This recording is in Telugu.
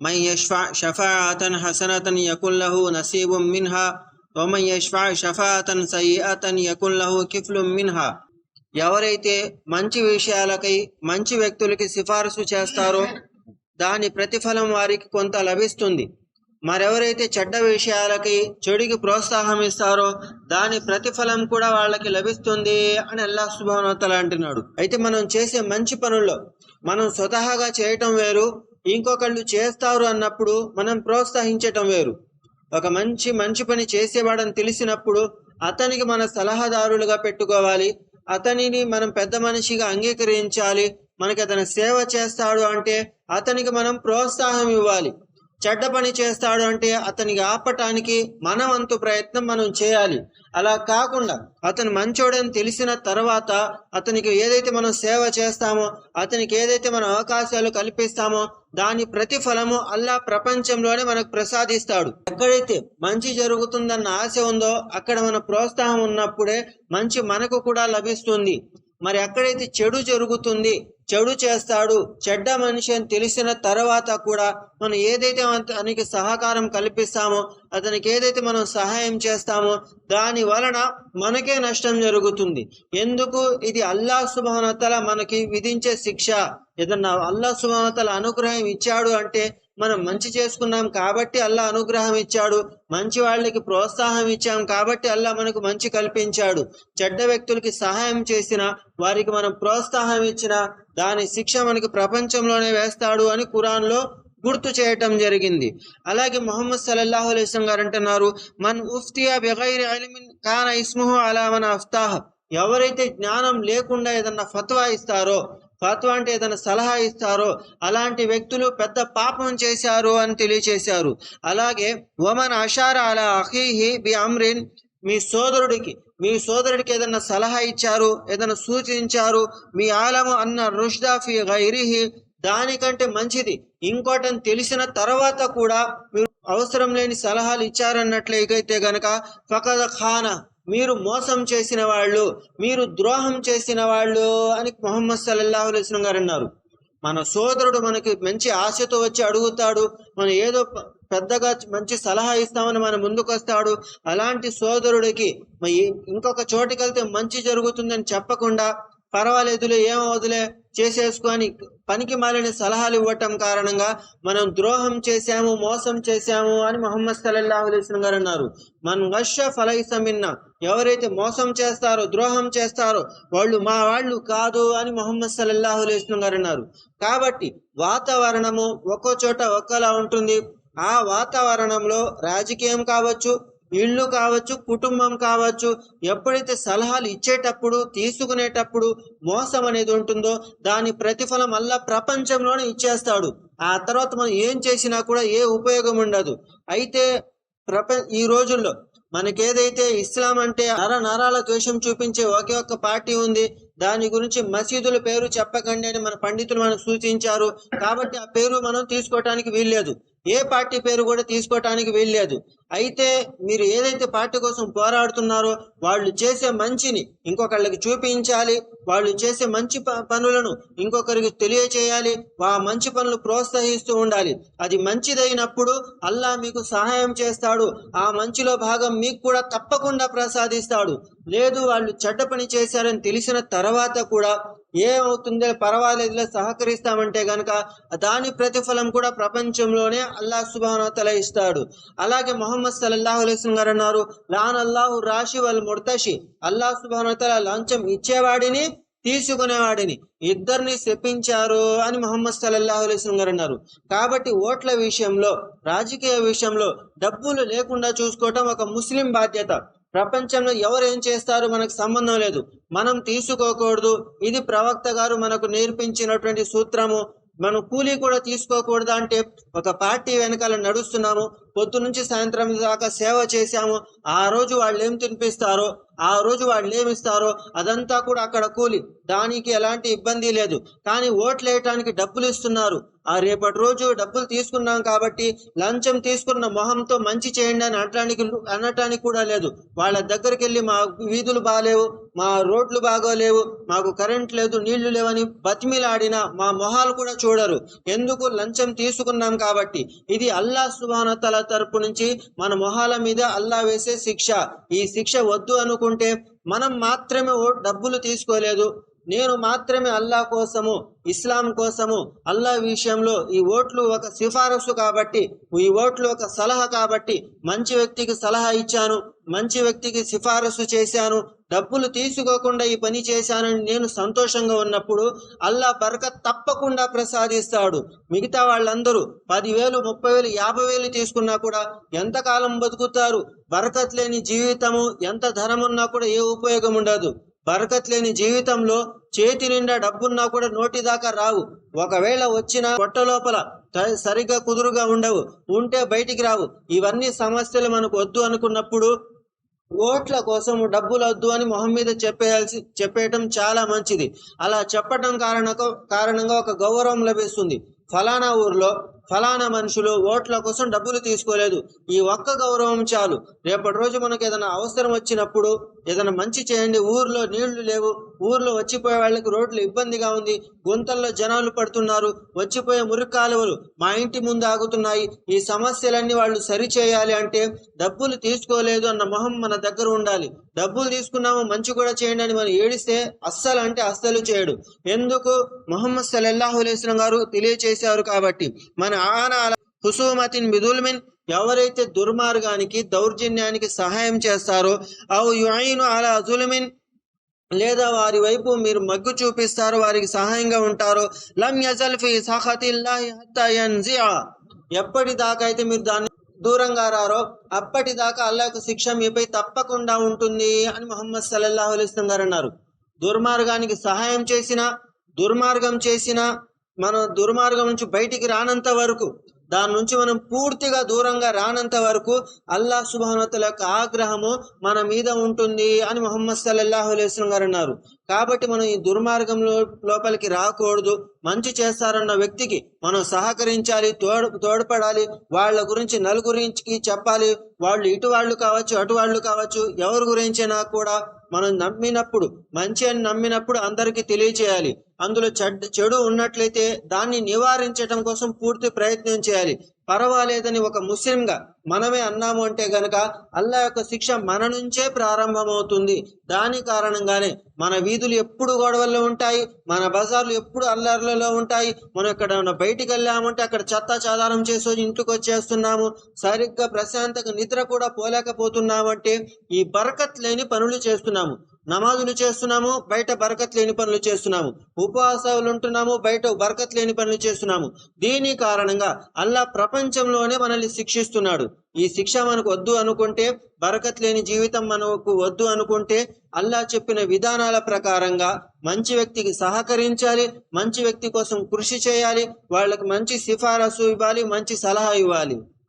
من يشفع شفاعة حسنة يكن له نصيب منها ومن يشفع شفاعة سيئة يكن له كفل منها ఎవరైతే మంచి విషయాలకై మంచి వ్యక్తులకి సిఫారసు చేస్తారో దాని ప్రతిఫలం వారికి కొంత లభిస్తుంది మరెవరైతే చెడ్డ విషయాలకి చెడుకి ప్రోత్సాహం ఇస్తారో దాని ప్రతిఫలం కూడా వాళ్ళకి లభిస్తుంది అని అల్లాహ్ సుబానోతల అంటున్నాడు అయితే మనం చేసే మంచి పనుల్లో మనం స్వతహాగా చేయటం వేరు ఇంకొకళ్ళు చేస్తారు అన్నప్పుడు మనం ప్రోత్సహించటం వేరు. ఒక మంచి మంచి పని చేసేవాడని తెలిసినప్పుడు అతనికి మన సలహాదారులుగా పెట్టుకోవాలి. అతనిని మనం పెద్ద మనిషిగా అంగీకరించాలి. మనకి అతను సేవ చేస్తాడు అంటే అతనికి మనం ప్రోత్సాహం ఇవ్వాలి. చెడ్డ పని చేస్తాడు అంటే అతనికి ఆపటానికి మన వంతు ప్రయత్నం మనం చేయాలి. అలా కాకుండా అతను మంచోడని తెలిసిన తర్వాత అతనికి ఏదైతే మనం సేవ చేస్తామో అతనికి ఏదైతే మనం అవకాశాలు కల్పిస్తామో దాని ప్రతిఫలము అల్లా ప్రపంచంలోనే మనకు ప్రసాదిస్తాడు. ఎక్కడైతే మంచి జరుగుతుందన్న ఆశ ఉందో అక్కడ మన ప్రోత్సాహం ఉన్నప్పుడే మంచి మనకు కూడా లభిస్తుంది. మరి ఎక్కడైతే చెడు జరుగుతుంది చెడు చేస్తాడు చెడ్డ మనిషి అని తెలిసిన తర్వాత కూడా మనం ఏదైతే అతనికి సహకారం కల్పిస్తామో అతనికి ఏదైతే మనం సహాయం చేస్తామో దాని వలన మనకే నష్టం జరుగుతుంది. ఎందుకు? ఇది అల్లా సుభానతల మనకి విధించే శిక్ష. ఏదన్నా అల్లా సుభానతల అనుగ్రహం ఇచ్చాడు అంటే మనం మంచి చేసుకున్నాం కాబట్టి అల్లా అనుగ్రహం ఇచ్చాడు. మంచి వాళ్ళకి ప్రోత్సాహం ఇచ్చాం కాబట్టి అల్లా మనకు మంచి కల్పించాడు. చెడ్డ వ్యక్తులకి సహాయం చేసిన వారికి మనం ప్రోత్సాహం ఇచ్చిన దాని శిక్ష మనకి ప్రపంచంలోనే వేస్తాడు అని ఖురాన్లో గుర్తు చేయటం జరిగింది. అలాగే మొహమ్మద్ సల్లల్లాహు అలైస్లం గారు అంటున్నారు మన్ ఉఫ్తియా బెగైర్ అలిమిన్ కాన ఇస్ముహు అలా మన అఫ్తాహ్. ఎవరైతే జ్ఞానం లేకుండా ఏదన్నా ఫత్వా ఇస్తారో ఫత్వా అంటే ఏదైనా సలహా ఇస్తారో అలాంటి వ్యక్తులు పెద్ద పాపం చేశారు అని తెలియచేశారు. అలాగే ఒమన్ అషార అలా అహీహి బి అమ్రిన్ మీ సోదరుడికి మీ సోదరుడికి ఏదైనా సలహా ఇచ్చారు ఏదైనా సూచించారు మీ ఆలము అన్న రుష్దా గైరిహి దానికంటే మంచిది. ఇంకోటని తెలిసిన తర్వాత కూడా మీరు అవసరం లేని సలహాలు ఇచ్చారన్నట్లయితే గనక ఫకద ఖానా మీరు మోసం చేసిన వాళ్ళు మీరు ద్రోహం చేసిన వాళ్ళు అని మొహమ్మద్ సల్లల్లాహు అలైస్లం గారు అన్నారు. మన సోదరుడు మనకి మంచి ఆశతో వచ్చి అడుగుతాడు మనం ఏదో పెద్దగా మంచి సలహా ఇస్తామని మన ముందుకు వస్తాడు. అలాంటి సోదరుడికి ఇంకొక చోటికి వెళ్తే మంచి జరుగుతుందని చెప్పకుండా పర్వాలేదులే ఏమవుదులే చేసేసుకొని పనికి మాలిన సలహాలు ఇవ్వటం కారణంగా మనం ద్రోహం చేశాము మోసం చేశాము అని మొహమ్మద్ సల్లల్లాహు అలైస్లం గారు అన్నారు. మన వష ఫలైసమిన్న ఎవరైతే మోసం చేస్తారో ద్రోహం చేస్తారో వాళ్ళు మా వాళ్ళు కాదు అని మొహమ్మద్ సల్లల్లాహు అలైస్లం గారు అన్నారు. కాబట్టి వాతావరణము ఒక్కో చోట ఒక్కలా ఉంటుంది. ఆ వాతావరణంలో రాజకీయం కావచ్చు వీళ్ళు కావచ్చు కుటుంబం కావచ్చు ఎప్పుడైతే సలహాలు ఇచ్చేటప్పుడు తీసుకునేటప్పుడు మోసం అనేది ఉంటుందో దాని ప్రతిఫలం అల్లా ప్రపంచంలోనే ఇచ్చేస్తాడు. ఆ తర్వాత మనం ఏం చేసినా కూడా ఏ ఉపయోగం ఉండదు. అయితే ప్రప ఈ రోజుల్లో మనకేదైతే ఇస్లాం అంటే నర నరాల ద్వేషం చూపించే ఒకే ఒక్క పార్టీ ఉంది దాని గురించి మసీదుల పేరు చెప్పకండి అని మన పండితులు మనకు సూచించారు. కాబట్టి ఆ పేరు మనం తీసుకోవటానికి వీల్లేదు. ఏ పార్టీ పేరు కూడా తీసుకోవటానికి వీల్లేదు. అయితే మీరు ఏదైతే పార్టీ కోసం పోరాడుతున్నారో వాళ్ళు చేసే మంచిని ఇంకొకళ్ళకి చూపించాలి వాళ్ళు చేసే మంచి ప- పనులను ఇంకొకరికి తెలియచేయాలి ఆ మంచి పనులు ప్రోత్సహిస్తూ ఉండాలి. అది మంచిదైనప్పుడు అల్లా మీకు సహాయం చేస్తాడు ఆ మంచిలో భాగం మీకు కూడా తప్పకుండా ప్రసాదిస్తాడు. లేదు వాళ్ళు చెడ్డ పని చేశారని తెలిసిన తర్వాత కూడా ఏమవుతుందో పర్వాలేదులే సహకరిస్తామంటే గనక దాని ప్రతిఫలం కూడా ప్రపంచంలోనే అల్లా సుబానతల ఇస్తాడు. అలాగే మొహమ్మద్ సల్లల్లాహు అలైస్లం గారు అన్నారు లాన్ అల్లాహు రాషి వల్ ముర్తషి. అల్లాహ్ సుబానతల లంచం ఇచ్చేవాడిని తీసుకునేవాడిని. ఇద్దరిని శపించారు అని మొహమ్మద్ సల్లల్లాహు అలైస్లం గారు అన్నారు. కాబట్టి ఓట్ల విషయంలో రాజకీయ విషయంలో డబ్బులు లేకుండా చూసుకోవటం ఒక ముస్లిం బాధ్యత. ప్రపంచంలో ఎవరు ఏం చేస్తారో మనకు సంబంధం లేదు. మనం తీసుకోకూడదు. ఇది ప్రవక్త గారు మనకు నేర్పించినటువంటి సూత్రము. మనం కూలీ కూడా తీసుకోకూడదు అంటే ఒక పార్టీ వెనకాల నడుస్తున్నాము. పొద్దు నుంచి సాయంత్రం దాకా సేవ చేశాము. ఆ రోజు వాళ్ళు ఏం తినిపిస్తారో ఆ రోజు వాళ్ళు ఏమిస్తారో అదంతా కూడా అక్కడ కూలి. దానికి ఎలాంటి ఇబ్బంది లేదు. కానీ ఓట్లు వేయటానికి డబ్బులు ఇస్తున్నారు. ఆ రేపటి రోజు డబ్బులు తీసుకున్నాం కాబట్టి లంచం తీసుకున్న మొహంతో మంచి చేయండి అని అనటానికి అనటానికి కూడా లేదు. వాళ్ళ దగ్గరికి వెళ్ళి మా వీధులు బాగాలేవు మా రోడ్లు బాగోలేవు మాకు కరెంట్ లేదు నీళ్ళు లేవని బతిమిలాడినా మా మొహాలు కూడా చూడరు. ఎందుకు లంచం తీసుకున్నాం కాబట్టి? ఇది అల్లా సుబానతల తరపు నుంచి మన మొహాల మీద అల్లా వేసే శిక్ష. ఈ శిక్ష వద్దు అనుకుంటే మనం మాత్రమే ఓ- డబ్బులు తీసుకోలేదు. నేను మాత్రమే అల్లా కోసము ఇస్లాం కోసము అల్లా విషయంలో ఈ ఓట్లు ఒక సిఫారసు కాబట్టి ఈ ఓట్లు ఒక సలహా కాబట్టి మంచి వ్యక్తికి సలహా ఇచ్చాను మంచి వ్యక్తికి సిఫారసు చేశాను డబ్బులు తీసుకోకుండా ఈ పని చేశానని నేను సంతోషంగా ఉన్నప్పుడు అల్లా బరక తప్పకుండా ప్రసాదిస్తాడు. మిగతా వాళ్ళందరూ పదివేలు ముప్పై వేలు యాభై వేలు తీసుకున్నా కూడా ఎంతకాలం బతుకుతారు? బరకత్ లేని జీవితము ఎంత ధనమున్నా కూడా ఏ ఉపయోగం ఉండదు. బరకత్ లేని జీవితంలో చేతి నిండా డబ్బున్నా కూడా నోటి దాకా రావు. ఒకవేళ వచ్చిన పొట్ట లోపల సరిగ్గా కుదురుగా ఉండవు. ఉంటే బయటికి రావు. ఇవన్నీ సమస్యలు మనకు వద్దు అనుకున్నప్పుడు ఓట్ల కోసం డబ్బులు వద్దు అని మొహం మీద చెప్పేయాల్సి చెప్పేయటం చాలా మంచిది. అలా చెప్పటం కారణ కారణంగా ఒక గౌరవం లభిస్తుంది. ఫలానా ఊర్లో ఫలానా మనుషులు ఓట్ల కోసం డబ్బులు తీసుకోలేదు. ఈ ఒక్క గౌరవం చాలు. రేపటి రోజు మనకు ఏదైనా అవసరం వచ్చినప్పుడు ఏదైనా మంచి చేయండి. ఊర్లో నీళ్ళు లేవు. ఊర్లో వచ్చిపోయే వాళ్ళకి రోడ్లు ఇబ్బందిగా ఉంది. గుంతల్లో జనాలు పడుతున్నారు. వచ్చిపోయే మురికాలువలు మా ఇంటి ముందు ఆగుతున్నాయి. ఈ సమస్యలన్నీ వాళ్ళు సరి చేయాలి అంటే డబ్బులు తీసుకోలేదు అన్న మొహం మన దగ్గర ఉండాలి. డబ్బులు తీసుకున్నాము మంచి కూడా చేయండి అని మనం ఏడిస్తే అస్సలు అంటే అస్సలు చేయడు. ఎందుకు? మొహమ్మద్ సల్లల్లాహు అలైస్లం గారు తెలియచేశారు కాబట్టి. మన ఆనాల హుసూమతిన్ బిదుల్మిన్ ఎవరైతే దుర్మార్గానికి దౌర్జన్యానికి సహాయం చేస్తారో అవు యుఐను అలా జులుమిన్ లేదా వారి వైపు మీరు మగ్గు చూపిస్తారో వారికి సహాయంగా ఉంటారో లం యజల్ ఫీ సఖతిల్లాహి ఎప్పటిదాకా అయితే మీరు దాన్ని దూరంగా రారో అప్పటిదాకా అల్లాహ్ శిక్ష మీపై తప్పకుండా ఉంటుంది అని మొహమ్మద్ సల్లల్లాహు అలైహి గారు అన్నారు. దుర్మార్గానికి సహాయం చేసిన దుర్మార్గం చేసిన మనం దుర్మార్గం నుంచి బయటికి రానంత వరకు దాని నుంచి మనం పూర్తిగా దూరంగా రానంత వరకు అల్లా సుభానతల యొక్క ఆగ్రహము మన మీద ఉంటుంది అని మొహమ్మద్ సల్లల్లాహు అలైస్లం గారు అన్నారు. కాబట్టి మనం ఈ దుర్మార్గంలో లోపలికి రాకూడదు. మంచి చేస్తారన్న వ్యక్తికి మనం సహకరించాలి తోడు తోడ్పడాలి. వాళ్ళ గురించి నలుగురించి చెప్పాలి. వాళ్ళు ఇటు వాళ్ళు కావచ్చు అటు వాళ్ళు కావచ్చు ఎవరి గురించైనా కూడా మనం నమ్మినప్పుడు మంచి అని నమ్మినప్పుడు అందరికీ తెలియచేయాలి. అందులో చెడ్ చెడు ఉన్నట్లయితే దాన్ని నివారించడం కోసం పూర్తి ప్రయత్నం చేయాలి. పర్వాలేదని ఒక ముస్లింగా మనమే అన్నాము అంటే గనక అల్లా యొక్క శిక్ష మన నుంచే ప్రారంభమవుతుంది. దాని కారణంగానే మన వీధులు ఎప్పుడు గొడవల్లో ఉంటాయి మన బజార్లు ఎప్పుడు అల్లర్లలో ఉంటాయి. మనం ఎక్కడ బయటికి వెళ్ళామంటే అక్కడ చెత్త చాదారం చేసి ఇంటికి వచ్చేస్తున్నాము. సరిగ్గా ప్రశాంతంగా నిద్ర కూడా పోలేకపోతున్నామంటే ఈ బరకత్ లేని పనులు చేస్తున్నాము. నమాజులు చేస్తున్నాము బయట బరకత్ లేని పనులు చేస్తున్నాము. ఉపవాసాలు ఉంటున్నాము బయట బరకత్ లేని పనులు చేస్తున్నాము. దీని కారణంగా అల్లా ప్రపంచంలోనే మనల్ని శిక్షిస్తున్నాడు. ఈ శిక్ష మనకు వద్దు అనుకుంటే బరకత్ లేని జీవితం మనకు వద్దు అనుకుంటే అల్లా చెప్పిన విధానాల ప్రకారంగా మంచి వ్యక్తికి సహకరించాలి మంచి వ్యక్తి కోసం కృషి చేయాలి వాళ్ళకి మంచి సిఫారసు ఇవ్వాలి మంచి సలహా ఇవ్వాలి.